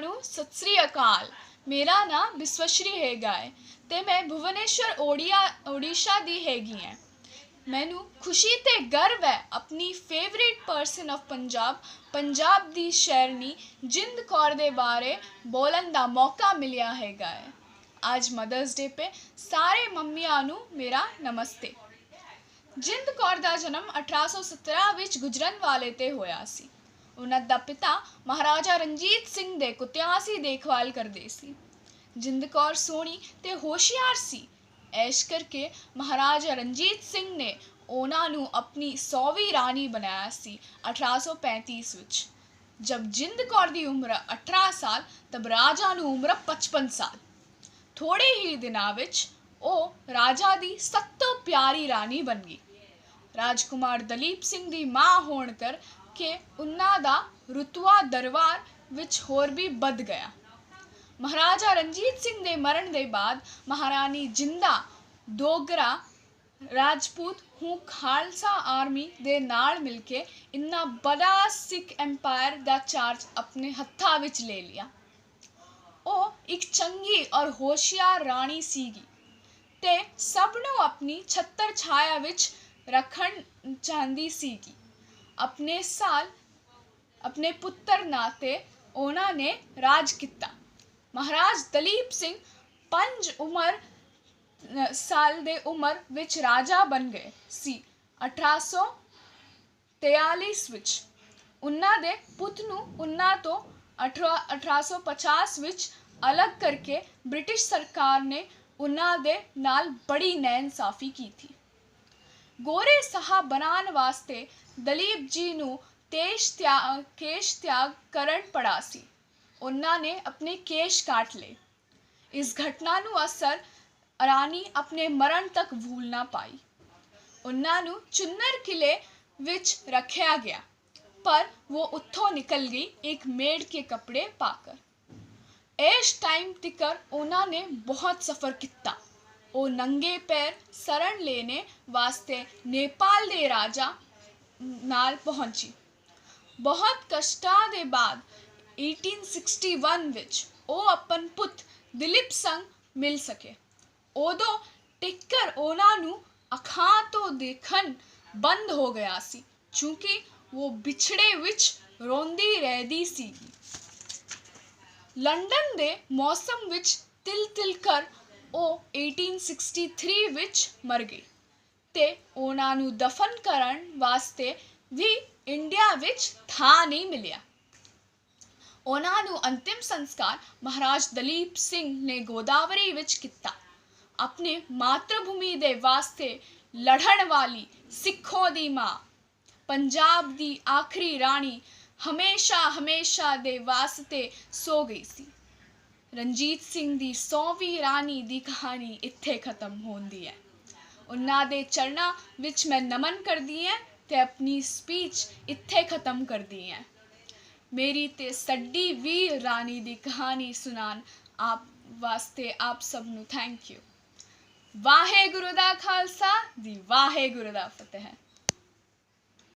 ਨੂੰ ਸਤਿ ਸ੍ਰੀ ਅਕਾਲ। ਮੇਰਾ ਨਾਮ ਵਿਸ਼ਵਸ਼੍ਰੀ ਹੈਗਾ ਹੈ ਤੇ ਮੈਂ ਭੁਵਨੇਸ਼ਵਰ, ਓਡੀਆ, ਓਡੀਸ਼ਾ ਦੀ ਹੈਗੀ ਹਾਂ। ਮੈਨੂੰ ਖੁਸ਼ੀ ਤੇ ਗਰਵ ਹੈ ਆਪਣੀ favourite person of Punjab Punjab ਦੀ ਸ਼ੈਰਨੀ ਜਿੰਦ ਕੌਰ ਦੇ ਬਾਰੇ ਬੋਲਣ ਦਾ ਮੌਕਾ ਮਿਲਿਆ ਹੈਗਾ ਹੈ। ਅੱਜ ਮਦਰਸ ਡੇ 'ਤੇ ਸਾਰੇ ਮੰਮੀਆਂ ਨੂੰ ਮੇਰਾ ਨਮਸਤੇ। ਜਿੰਦ ਕੌਰ ਦਾ ਜਨਮ 1817 ਵਿੱਚ ਗੁਜਰਨ ਵਾਲੇ ਤੇ ਹੋਇਆ ਸੀ। ਉਹਨਾਂ ਦਾ ਪਿਤਾ ਮਹਾਰਾਜਾ ਰਣਜੀਤ ਸਿੰਘ ਦੇ ਕੁੱਤਿਆਂ ਦੀ ਦੇਖਭਾਲ ਕਰਦੇ ਸੀ। ਜਿੰਦ ਕੌਰ ਸੋਹਣੀ ਤੇ ਹੋਸ਼ਿਆਰ ਸੀ। ਐਸ਼ ਕਰਕੇ ਮਹਾਰਾਜਾ ਰਣਜੀਤ ਸਿੰਘ ਨੇ ਉਹਨਾਂ ਨੂੰ ਆਪਣੀ ਸੌਵੀਂ ਰਾਣੀ ਬਣਾਇਆ ਸੀ 1835 ਵਿੱਚ। ਜਦ ਜਿੰਦ ਕੌਰ ਦੀ ਉਮਰ 18 ਸਾਲ, ਤਬ ਰਾਜਾ ਨੂੰ ਉਮਰ 55 ਸਾਲ। ਥੋੜੇ ਹੀ ਦਿਨਾਂ ਵਿੱਚ ਉਹ ਰਾਜਾ ਦੀ ਸਭ ਤੋਂ ਪਿਆਰੀ ਰਾਣੀ ਬਣ ਗਈ। ਰਾਜਕੁਮਾਰ ਦਲੀਪ ਸਿੰਘ ਦੀ ਮਾਂ ਹੋਣ ਕਰ ਕਰਕੇ ਉਹਨਾਂ ਦਾ ਰੁਤਬਾ ਦਰਬਾਰ ਵਿੱਚ ਹੋਰ ਵੀ ਵੱਧ ਗਿਆ। ਮਹਾਰਾਜਾ ਰਣਜੀਤ ਸਿੰਘ ਦੇ ਮਰਨ ਦੇ ਬਾਅਦ ਮਹਾਰਾਣੀ ਜਿੰਦਾ ਡੋਗਰਾ ਰਾਜਪੂਤ ਹੂੰ ਖਾਲਸਾ ਆਰਮੀ ਦੇ ਨਾਲ ਮਿਲ ਕੇ ਇੰਨਾ ਬੜਾ ਸਿੱਖ ਐਮਪਾਇਰ ਦਾ ਚਾਰਜ ਆਪਣੇ ਹੱਥਾਂ ਵਿੱਚ ਲੈ ਲਿਆ। ਉਹ ਇੱਕ ਚੰਗੀ ਔਰ ਹੋਸ਼ਿਆਰ ਰਾਣੀ ਸੀਗੀ ਤੇ ਸਭ ਨੂੰ ਆਪਣੀ ਛੱਤਰ ਛਾਇਆ ਵਿੱਚ ਰੱਖਣ ਚਾਹੁੰਦੀ ਸੀਗੀ। ਆਪਣੇ ਸਾਲ, ਆਪਣੇ ਪੁੱਤਰ ਨਾਂ 'ਤੇ ਉਹਨਾਂ ਨੇ ਰਾਜ ਕੀਤਾ। ਮਹਾਰਾਜ ਦਲੀਪ ਸਿੰਘ ਪੰਜ ਉਮਰ ਸਾਲ ਦੇ ਉਮਰ ਵਿੱਚ ਰਾਜਾ ਬਣ ਗਏ ਸੀ। 1843 ਵਿੱਚ ਉਹਨਾਂ ਦੇ ਪੁੱਤ ਨੂੰ ਉਹਨਾਂ ਤੋਂ 18 1850 ਵਿੱਚ ਅਲੱਗ ਕਰਕੇ ਬ੍ਰਿਟਿਸ਼ ਸਰਕਾਰ ਨੇ ਉਹਨਾਂ ਦੇ ਨਾਲ ਬੜੀ ਨਾਇਨਸਾਫੀ ਕੀਤੀ। ਗੋਰੇ ਸਾਹਬ ਬਣਾਉਣ ਵਾਸਤੇ ਦਲੀਪ ਜੀ ਨੂੰ ਤੇਜ਼ ਤਿਆਗ ਕੇਸ਼ ਤਿਆਗ ਕਰਨ ਪੜਾ ਸੀ। ਉਹਨਾਂ ਨੇ ਆਪਣੇ ਕੇਸ਼ ਕਾਟ ਲਏ। ਇਸ ਘਟਨਾ ਨੂੰ ਅਸਰ ਰਾਣੀ ਆਪਣੇ ਮਰਨ ਤੱਕ ਭੁੱਲ ਨਾ ਪਾਈ। ਉਹਨਾਂ ਨੂੰ ਚੁੰਨਰ ਕਿਲੇ ਵਿੱਚ ਰੱਖਿਆ ਗਿਆ, ਪਰ ਉਹ ਉੱਥੋਂ ਨਿਕਲ ਗਈ ਇੱਕ ਮੇਡ ਕੇ ਕੱਪੜੇ ਪਾकर ਇਸ ਟਾਈਮ ਤਿਕਰ ਉਹਨਾਂ ਨੇ ਬਹੁਤ ਸਫ਼ਰ ਕੀਤਾ। ਉਹ ਨੰਗੇ ਪੈਰ ਸ਼ਰਨ ਲੈਣੇ ਵਾਸਤੇ ਨੇਪਾਲ ਦੇ ਰਾਜਾ ਨਾਲ ਪਹੁੰਚੀ ਬਹੁਤ ਕਸ਼ਟਾਂ ਦੇ ਬਾਅਦ 1861 ਵਿੱਚ ਉਹ ਆਪਣ ਪੁੱਤ ਦਿਲੀਪ ਸੰਗ ਮਿਲ ਸਕੇ ਉਦੋਂ ਟਿੱਕਰ ਉਹਨਾਂ ਨੂੰ ਅੱਖਾਂ ਤੋਂ ਦੇਖਣ ਬੰਦ ਹੋ ਗਿਆ ਸੀ ਕਿਉਂਕਿ ਉਹ ਵਿਛੜੇ ਵਿੱਚ ਰੋਂਦੀ ਰਹਿੰਦੀ ਸੀ ਲੰਡਨ ਦੇ ਮੌਸਮ ਵਿੱਚ ਤਿਲ ਤਿਲ ਕਰ ਉਹ 1863 ਵਿੱਚ ਮਰ ਗਏ ਅਤੇ ਉਹਨਾਂ ਨੂੰ ਦਫਨ ਕਰਨ ਵਾਸਤੇ ਵੀ ਇੰਡੀਆ ਵਿੱਚ ਥਾਂ ਨਹੀਂ ਮਿਲਿਆ। ਉਹਨਾਂ ਨੂੰ ਅੰਤਿਮ ਸੰਸਕਾਰ ਮਹਾਰਾਜ ਦਲੀਪ ਸਿੰਘ ਨੇ ਗੋਦਾਵਰੀ ਵਿੱਚ ਕੀਤਾ। ਆਪਣੇ ਮਾਤਰ ਭੂਮੀ ਦੇ ਵਾਸਤੇ ਲੜਨ ਵਾਲੀ ਸਿੱਖੋਂ ਦੀ ਮਾਂ, ਪੰਜਾਬ ਦੀ ਆਖਰੀ ਰਾਣੀ ਹਮੇਸ਼ਾ ਹਮੇਸ਼ਾ ਦੇ ਵਾਸਤੇ ਸੋ ਗਈ ਸੀ। ਰਣਜੀਤ ਸਿੰਘ ਦੀ ਸੌਵੀਂ ਰਾਣੀ ਦੀ ਕਹਾਣੀ ਇੱਥੇ ਖਤਮ ਹੁੰਦੀ ਹੈ। ਉਹਨਾਂ ਦੇ ਚਰਨਾਂ ਵਿੱਚ ਮੈਂ ਨਮਨ ਕਰਦੀ ਹਾਂ ਤੇ ਆਪਣੀ ਸਪੀਚ ਇੱਥੇ ਖਤਮ ਕਰਦੀ ਹਾਂ। ਮੇਰੀ ਤੇ ਸੱਡੀ ਵੀਰ ਰਾਣੀ ਦੀ ਕਹਾਣੀ ਸੁਣਾਉਣ ਆਪ ਵਾਸਤੇ ਆਪ ਸਭ ਨੂੰ ਥੈਂਕ ਯੂ ਵਾਹਿਗੁਰੂ ਦਾ ਖਾਲਸਾ ਦੀ ਵਾਹਿਗੁਰੂ ਦਾ ਫਤਿਹ।